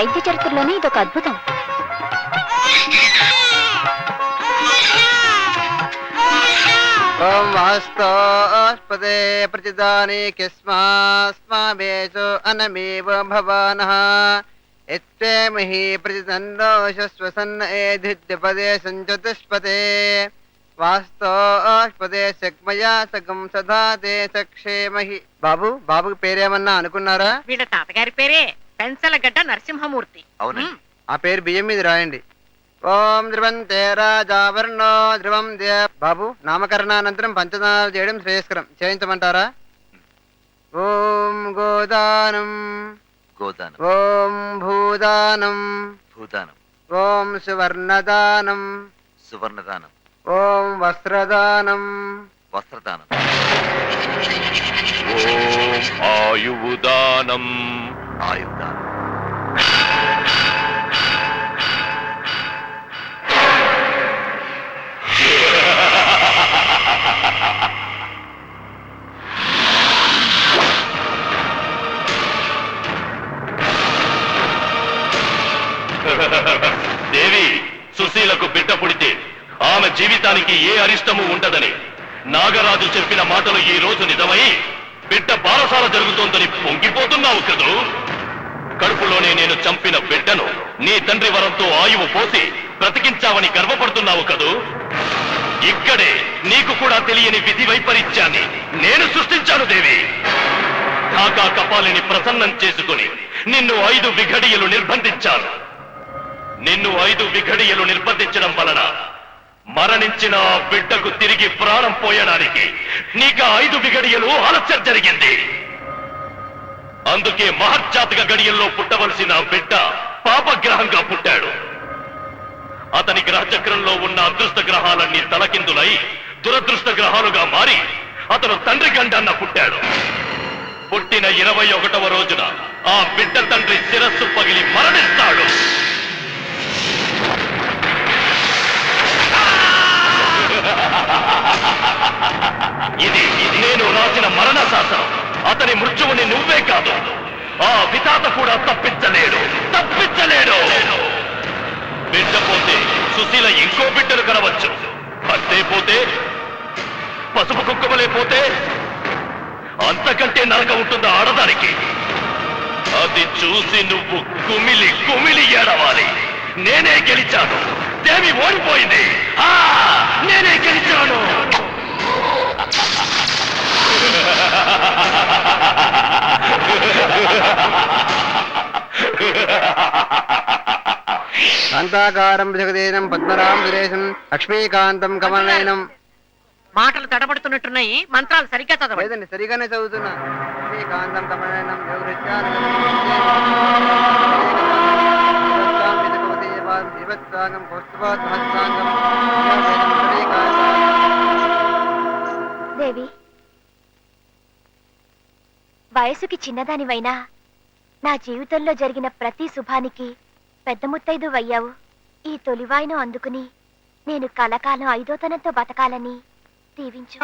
వైద్య చరిత్రలోనే ఇదొక అద్భుతం. ఓం వాస్తోస్పదే ప్రతిదాని కిస్మాస్మావేశో అనమేవ భవానః. యత్వేమహి ప్రతిదన్నోషస్వసన్న ఏధిద్యపదే సంచతుష్పదే వాస్తోస్పదే శక్మయా సగం సదా తే సక్షేమహి. బాబు బాబుకి పేరేమన్నా అనుకున్నారా? వీళ్ళ తాతగారి పేరే. పెన్సలగడ్డ నరసింహమూర్తి. అవునండి. ఉమ్, ఆ పేరు బియ్యం మీద రాయండి. ఓం ధ్రువంతే రాజావర్ణో ధ్రువం దే బాబు నామకరణానంతరం పంచదానాలు చేయడం శ్రేయస్కరం. చేయించమంటారా? ఓం గోదానం. గోదానం. ఓం భూదానం. భూదానం. ఓం సువర్ణదానం. సువర్ణదానం. ఓం వస్త్రదానం. వస్త్రదానం. ఓం ఆయువుదానం. ఆయుధ. దేవి సుశీలకు బిడ్డ పుడితే ఆమె జీవితానికి ఏ అరిష్టము ఉండదని. నాగరాజు చెప్పిన మాటలు ఈ రోజు నిజమై బిడ్డ బారసాల జరుగుతోందని పొంగిపోతున్నావు కదూ? కడుపులోనే నేను చంపిన బిడ్డను నీ తండ్రి వరంతో ఆయువు పోసి బ్రతికించావని గర్వపడుతున్నావు కదూ? ఇక్కడే నీకు కూడా తెలియని విధి వైపరీత్యాన్ని నేను సృష్టించాను దేవి. కాకా కపాలిని ప్రసన్నం చేసుకుని నిన్ను ఐదు విఘడియలు నిర్బంధించాను నిన్ను ఐదు విఘడియలు నిర్బంధించడం వలన మరణించిన బిడ్డకు తిరిగి ప్రాణం పోయడానికి నీకు ఐదు విఘడియలు ఆలస్యం జరిగింది. అందుకే మహర్జాతక గడియల్లో పుట్టవలసిన బిడ్డ పాపగ్రహంగా పుట్టాడు. అతని గ్రహచక్రంలో ఉన్న అదృష్ట గ్రహాలన్నీ తలకిందులై దురదృష్ట గ్రహాలుగా మారి అతను తండ్రి గండన్న పుట్టాడు. పుట్టిన ఇరవై ఒకటవ రోజున ఆ బిడ్డ తండ్రి శిరస్సు పగిలి మరణిస్తాడు. ఇది నేను రాసిన మరణ శాసనం అతని మృత్యువుని నువ్వే కాదు. ఆ వితాత కూడా తప్పించలేడు. తప్పించలేడు. బిడ్డ పోతే సుశీల ఇంకో బిడ్డను కనవచ్చు. అంతే పోతే పసుపు కుక్కమలే పోతే అంతకంటే నరక ఉంటుందా ఆడదానికి? అది చూసి నువ్వు కుమిలి కుమిలి ఏడవాలి. నేనే గెలిచాను. దేవి ఓడిపోయింది. ఆ నేనే గెలిచాను. కాంతాకారం జగదేనం పద్మరాం సురేశం లక్ష్మీకాంతం కమలనయనం. మాటలు తడబడుతున్నట్టున్నాయి మంత్రాలు సరిగ్గా చదవండి. లేదండి సరిగానే చదువుతున్నా. లక్ష్మీకాంతం కమలనయనం దేవృత్యానం దేవి వయసుకి చిన్నదానివైనా నా జీవితంలో జరిగిన ప్రతి శుభానికి పెద్ద ముత్తైదు అయ్యావు ఈ తొలివాయిను అందుకుని నేను కలకాలం ఐదోతనంతో బతకాలని దీవించు.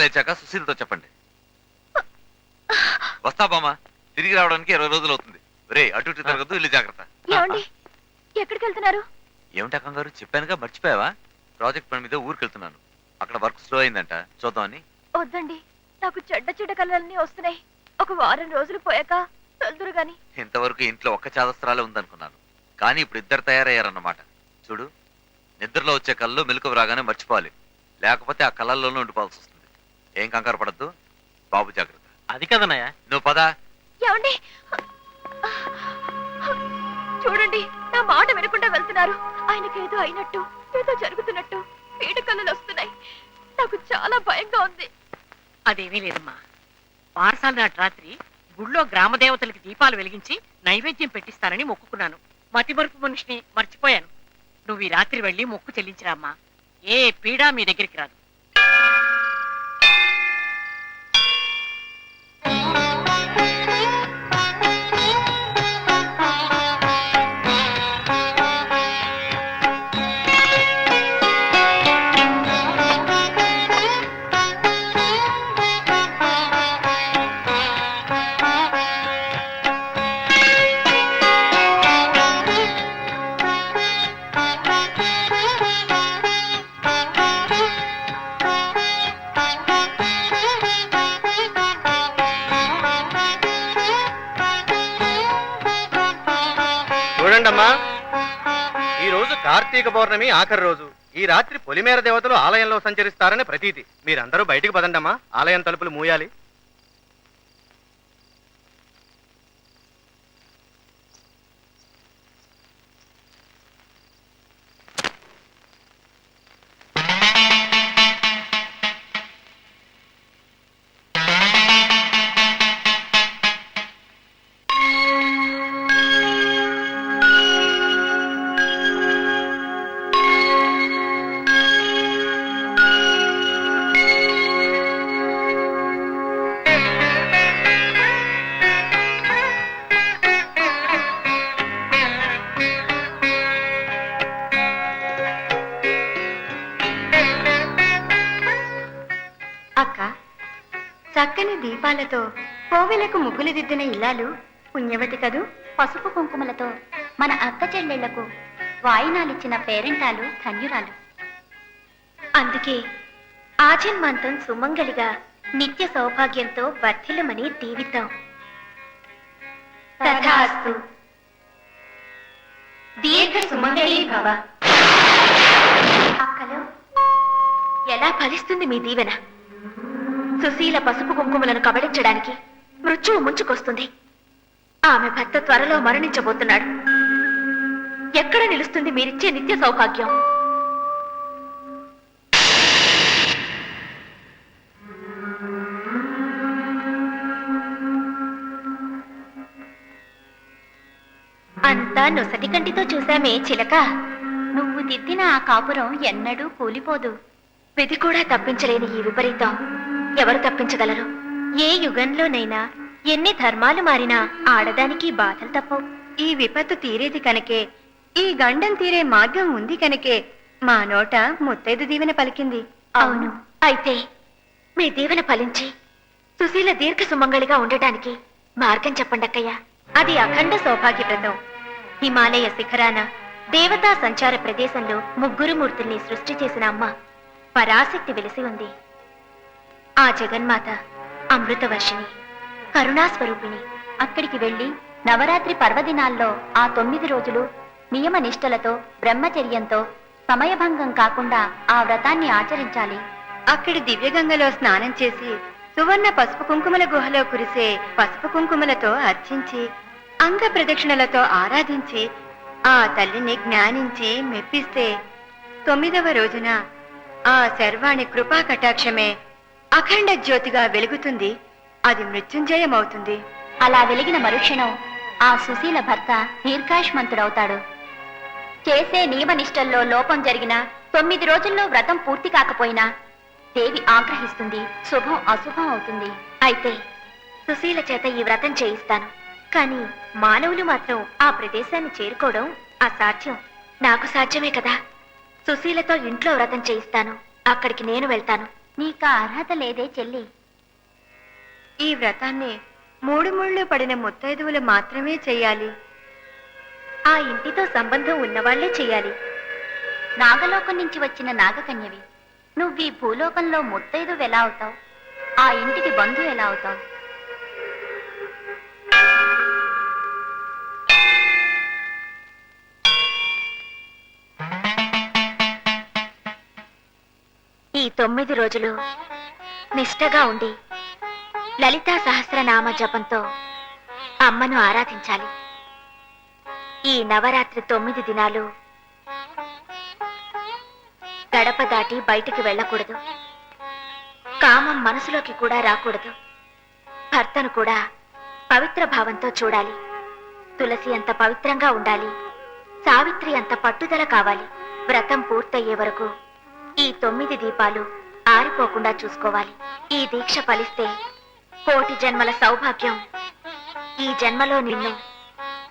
లేచాక సుశీల్తో చెప్పండి. వస్తా బామ్మ తిరిగి రావడానికి ఇరవై రోజులు అవుతుంది. రే అటు ఇటు తిరగద్దు ఇల్లు జాగ్రత్త. ఎక్కడికి వెళ్తున్నారు ఏమిటా కంగారు చెప్పానుగా మర్చిపోయావా? ప్రాజెక్ట్ పని మీద ఊరికి వెళ్తున్నాను అక్కడ వర్క్ స్లో అయిందంట. చూద్దామని వద్దండి. నాకు చెడ్డ చెడ్డ కళలన్నీ వస్తున్నాయి. ఒక వారం రోజులు పోయాక వెళ్తురు గాని ఇంతవరకు ఇంట్లో ఒక్క చాదస్త్రాలే ఉందనుకున్నాను. కానీ ఇప్పుడు ఇద్దరు తయారయ్యారన్నమాట. చూడు నిద్రలో వచ్చే కళ్ళు మెలకు రాగానే మర్చిపోవాలి. లేకపోతే ఆ కళ్ళల్లోనే ఉండిపోవాల్సి ఏం కంగారు పడద్దు. బాబు జాగ్రత్త. అది కదనయ్య నువ్వు పదా. ఏమండి? చూడండి నా మాట వినకుండా వెళ్తున్నారు. ఆయనకేదో అయినట్టు ఏదో జరుగుతున్నట్టు పీడ కళలు వస్తున్నాయి. నాకు చాలా భయంగా ఉంది. అదేమీ లేదమ్మా. పాఠశాల నాటి రాత్రి గుళ్ళో గ్రామ దేవతలకి దీపాలు వెలిగించి నైవేద్యం పెట్టిస్తానని మొక్కుకున్నాను. మతిమరుపు మనిషిని మర్చిపోయాను. నువ్వు ఈ రాత్రి వెళ్ళి మొక్కు చెల్లించిరామ్మా ఏ పీడా మీ దగ్గరికి రాదు. వినండమ్మా ఈ రోజు కార్తీక పౌర్ణమి ఆఖరి రోజు. ఈ రాత్రి పొలిమేర దేవతలు ఆలయంలో సంచరిస్తారని ప్రతీతి. మీరందరూ బయటికి పదండమ్మా. ఆలయం తలుపులు మూయాలి. పుష్పాలతో కోవెలకు ముగ్గులు దిద్దిన ఇల్లాలు పుణ్యవతి కదూ? పసుపు కుంకుమలతో మన అక్క చెల్లెళ్ళకు వాయినాలిచ్చిన పేరెంటాలు ధన్యురాలు. అందుకే ఆజన్మాంతం సుమంగళిగా నిత్య సౌభాగ్యంతో వర్ధిల్లమని దీవిద్దాం. తథాస్తు. దీర్ఘ సుమంగళి భవ. అక్కలో ఎలా ఫలిస్తుంది మీ దీవెన? సుశీల పసుపు కుంకుమలను కబళించడానికి మృత్యువు ముంచుకొస్తుంది. ఆమె భర్త త్వరలో మరణించబోతున్నాడు. ఎక్కడ నిలుస్తుంది మీరిచ్చే నిత్య సౌభాగ్యం? అంతా నొసటి కంటితో చూశామే చిలక. నువ్వు దిద్దిన ఆ కాపురం ఎన్నడూ కూలిపోదు. విధి కూడా తప్పించలేని ఈ విపరీతం. ఎవరు తప్పించగలరు? ఏ యుగంలోనైనా ఎన్ని ధర్మాలు మారినా ఆడదానికి బాధలు తప్పవు. ఈ విపత్తు తీరేది కనుకే ఈ గండం తీరే మార్గం ఉంది కనుకే మా నోట ముత్తైదు దీవెన పలికింది. అవును. అయితే మీ దీవెన ఫలించి సుశీల దీర్ఘ సుమంగళిగా ఉండటానికి మార్గం చెప్పండక్కయ్యా అది అఖండ సౌభాగ్యప్రదం హిమాలయ శిఖరాన దేవతా సంచార ప్రదేశంలో ముగ్గురు మూర్తుల్ని సృష్టి చేసిన అమ్మ పరాశక్తి వెలిసి ఉంది. ఆ జగన్మాత అమృతవర్షిణి కరుణాస్వరూపిణి. అక్కడికి వెళ్ళి నవరాత్రి పర్వదినాల్లో ఆ తొమ్మిది రోజులు నియమ నిష్టలతో బ్రహ్మచర్యంతో సమయభంగం కాకుండా ఆ వ్రతాన్ని ఆచరించాలి. అక్కడి దివ్యగంగలో స్నానం చేసి సువర్ణ పసుపు కుంకుమల గుహలో కురిసే పసుపు కుంకుమలతో అర్చించి అంగ ప్రదక్షిణలతో ఆరాధించి ఆ తల్లిని జ్ఞానించి మెప్పిస్తే తొమ్మిదవ రోజున ఆ శర్వాణి కృపా కటాక్షమే అఖండ జ్యోతిగా వెలుగుతుంది అది మృత్యుంజయమవుతుంది. అలా వెలిగిన మరుక్షణం ఆ సుశీల భర్త దీర్ఘాయుష్మంతుడవుతాడు. చేసే నియమనిష్టల్లో లోపం జరిగిన తొమ్మిది రోజుల్లో వ్రతం పూర్తి కాకపోయినా దేవి ఆగ్రహిస్తుంది శుభం అశుభం అవుతుంది. అయితే సుశీల చేత ఈ వ్రతం చేయిస్తాను. కానీ మానవులు మాత్రం ఆ ప్రదేశాన్ని చేరుకోవడం అసాధ్యం. నాకు సాధ్యమే కదా. సుశీలతో ఇంట్లో వ్రతం చేయిస్తాను. అక్కడికి నేను వెళ్తాను. నీకా అర్హత లేదే చెల్లి. ఈ వ్రతాన్ని మూడు ముళ్ళు పడిన ముత్తైదువులు మాత్రమే చేయాలి. ఆ ఇంటితో సంబంధం ఉన్నవాళ్ళే చేయాలి. నాగలోకం నుంచి వచ్చిన నాగకన్యవి నువ్వు ఈ భూలోకంలో ముత్తైదు ఎలా అవుతావు? ఆ ఇంటికి బంధు ఎలా అవుతావు? ఈ తొమ్మిది రోజులు నిష్టగా ఉండి లలితా సహస్రనామ జపంతో అమ్మను ఆరాధించాలి. ఈ నవరాత్రి తొమ్మిది దినాలు గడప దాటి బయటికి వెళ్ళకూడదు. కామం మనసులోకి కూడా రాకూడదు. భర్తను కూడా పవిత్ర భావంతో చూడాలి. తులసి అంత పవిత్రంగా ఉండాలి. సావిత్రి అంత పట్టుదల కావాలి. వ్రతం పూర్తయ్యే వరకు ఈ తొమ్మిది దీపాలు ఆరిపోకుండా చూసుకోవాలి. ఈ దీక్ష ఫలిస్తే కోటి జన్మల సౌభాగ్యం. ఈ జన్మలో నిన్ను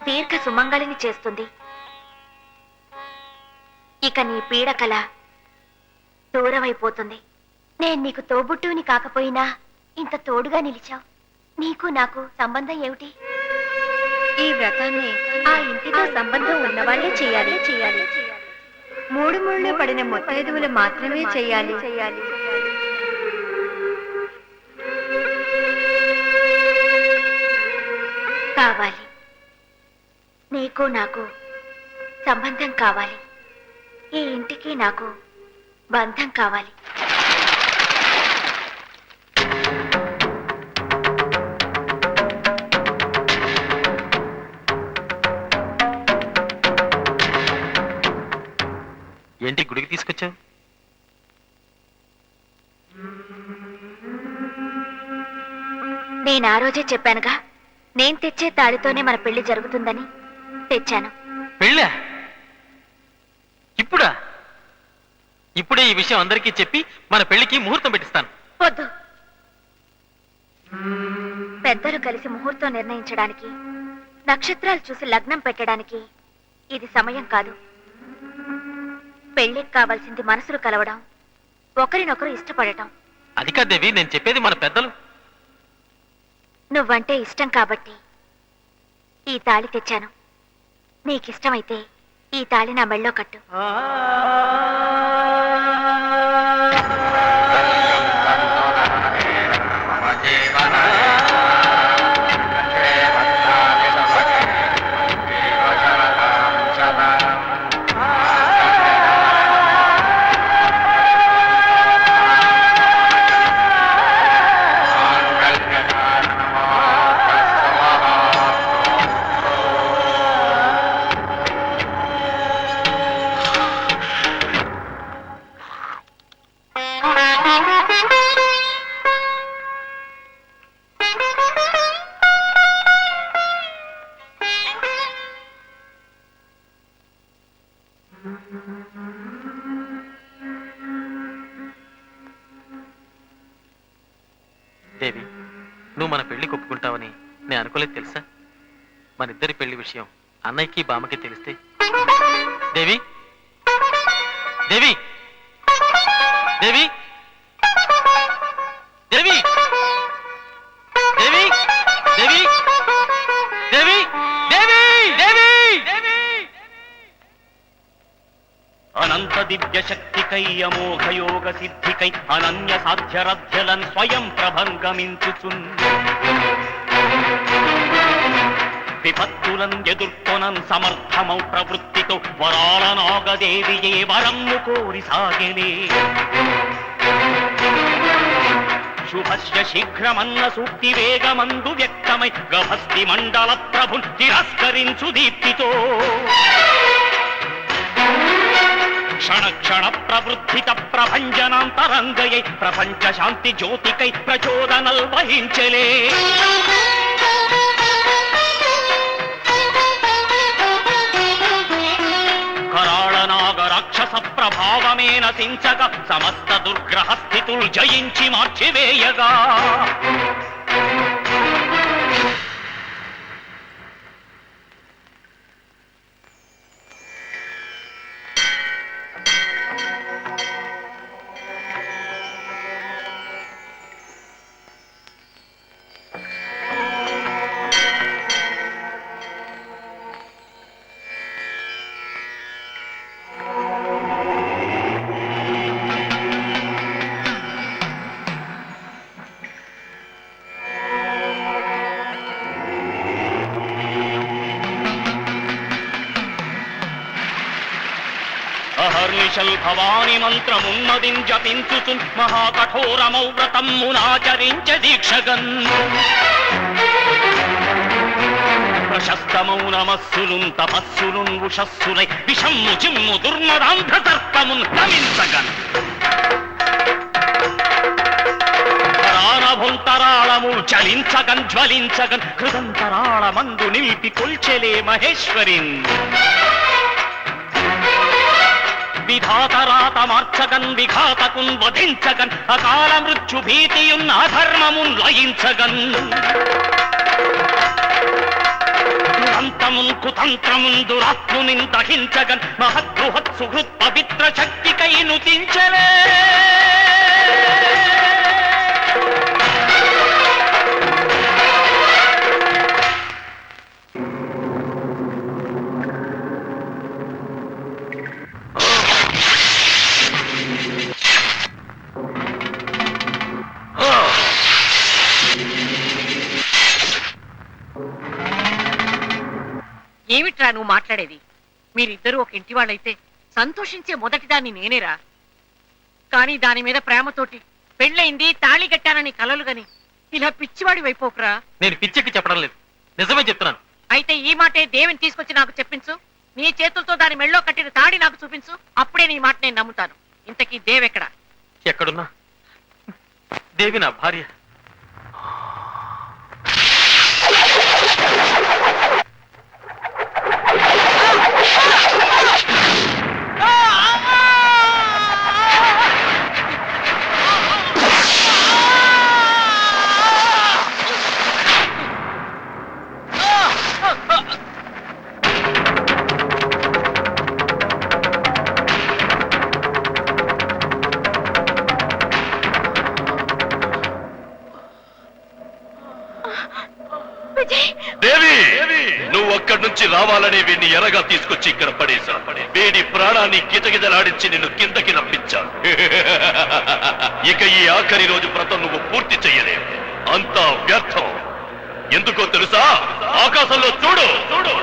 దీర్ఘ సుమంగళిని చేస్తుంది. ఇక నీ పీడకల దూరమైపోతుంది. నేను నీకు తోబుట్టుని కాకపోయినా ఇంత తోడుగా నిలిచావు. నీకు నాకు సంబంధం ఏమిటి? ఈ వ్రతాన్ని ఆ ఇంటితో సంబంధం ఉన్నవాళ్ళే చేయాలి. చేయాలి. మూడు ముళ్ళు పడిన ముత్తైదువులు మాత్రమే చేయాలి చేయాలి. కావాలి. నీకు నాకు సంబంధం కావాలి. ఈ ఇంటికి నాకు బంధం కావాలి. ఏంటి గుడికి తీసుకొచ్చావు? నేను ఆ రోజే చెప్పానుగా నేను తెచ్చే తాళితోనే మన పెళ్ళి జరుగుతుందని తెచ్చాను. పెళ్ళా? ఇప్పుడా? ఇప్పుడే ఈ విషయం అందరికీ చెప్పి మన పెళ్ళికి ముహూర్తం పెట్టిస్తాను. వద్దు. పెద్దలు కలిసి ముహూర్తం నిర్ణయించడానికి నక్షత్రాలు చూసి లగ్నం పెట్టడానికి ఇది సమయం కాదు. పెళ్ళికి కావాల్సింది మనసులు కలవడం ఒకరినొకరు ఇష్టపడటం. అది కాదు దేవి నేను చెప్పేది మన పెద్దలు. నువ్వంటే ఇష్టం కాబట్టి ఈ తాళి తెచ్చాను. నీకిష్టమైతే ఈ తాళి నా మెళ్ళో కట్టు. నేను తెలుసా? మన ఇద్దరి పెళ్ళి విషయం అన్నయ్యకి బామ్మకి తెలిస్తే. దేవి? దేవి? దేవి? దేవి? దేవి? దేవి? దేవి? దేవి! దేవి! దేవి అనంత దివ్య శక్తికై అమోఘ యోగ సిద్ధికై అనన్య సాధ్యరథ్యలన్ స్వయం ప్రభంగమించుచున్. విపత్తులను ఎదుర్కొనన్ సమర్థమౌ ప్రవృత్తితో వరాల నాగదేవి ఏ వరమ్ము కోరి సాగెనే శుభస్య శీఘ్రమన్న సూక్తి వేగమందు వ్యక్తమై గభస్తి మండల ప్రభున్ తిరస్కరించు దీప్తితో. క్షణ క్షణ ప్రవృద్ధిత ప్రభంజనాంతరంగయై ప్రపంచ శాంతి జ్యోతికై ప్రచోదనల్ వహించలే. ప్రభావమే నశించగా సమస్త దుర్గ్రహ స్థితులు జయించి మార్చివేయగా. వైశల్ భవాని మంత్రమున్మదిం జపించు మహాకఠోరమౌవ్రతమ్మునాచరించ దీక్షగన్. ప్రశస్తమౌ నమస్సులుం తపస్సులుం ఉషస్సులై విషమ్ము చిమ్ము దుర్మదాంధ్రతర్పమున్ తమించగన్ ప్రాణభుంతరాళము చలించగన్ జ్వలించగన్. హృదంతరాళమందు నిలిపి కొల్చెలే మహేశ్వరిన్. విధాతరాత మార్చగన్ విఘాతకున్ వధించగన్ అకాల మృత్యు భీతియున్ అధర్మమున్ లయించగన్ దురంతమున్ కుతంత్రమున్ దురాత్మునిన్ దహించగన్ మహద్బృహత్ సుహృత్ పవిత్ర శక్తికై నుతించలే మీరిద్దరూ ఒక ఇంటి వాళ్ళైతే సంతోషించే మొదటిదాన్ని నేనేరా. కానీ దాని మీద ప్రేమతోటి పెళ్ళయింది తాళి కట్టానని కలలు గని ఇలా పిచ్చివాడి వైపోకురా. నేను పిచ్చెక్కి చెప్పడం లేదు. నిజమే చెప్తున్నాను. అయితే ఈ మాటే దేవిని తీసుకొచ్చి నాకు చెప్పించు. నీ చేతులతో దాని మెళ్ళో కట్టిన తాడి నాకు చూపించు. అప్పుడే నీ మాట నేను నమ్ముతాను. ఇంతకీ దేవెక్కడ? ఎక్కడున్నా? దేవి నా భార్య. కావాలనే వీడిని ఎరగా తీసుకొచ్చి ఇక్కడ పడేశాను. వీడి ప్రాణాన్ని గిజగిజలాడించి నిన్ను కిందకి రప్పించాను. ఇక ఈ ఆఖరి రోజు వ్రతం నువ్వు పూర్తి చెయ్యలేవు అంతా వ్యర్థం. ఎందుకో తెలుసా? ఆకాశంలో చూడు చూడు.